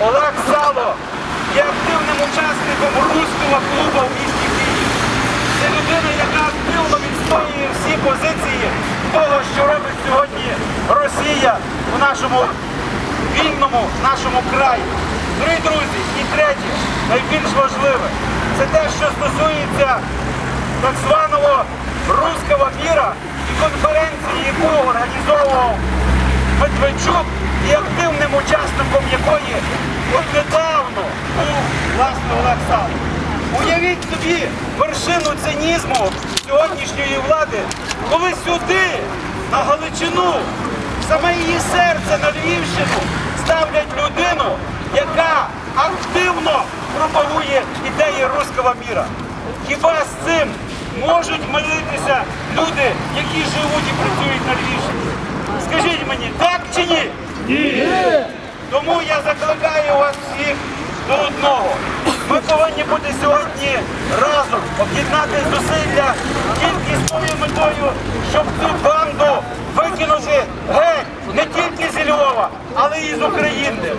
Олег Сало є активним учасником руського клубу в місті Київ. Це людина, яка активно відстоює всі позиції того, що робить сьогодні Росія у нашому вільному нашому краї. Дорогі друзі, і третє, найбільш важливе, це те, що стосується так званого руського міра і конференції, яку організовував Медведчук і активним учасником собі вершину цинізму сьогоднішньої влади, коли сюди, на Галичину, в саме її серце на Львівщину ставлять людину, яка активно пропагує ідеї руського міра. Хіба з цим можуть миритися люди, які живуть і працюють на Львівщині? Скажіть мені, так чи ні? Ні. Тому я закликаю вас всіх до одного. Бути сьогодні разом, об'єднати зусилля тільки з тою метою, щоб цю банду викинути геть не тільки зі Львова, але і з України.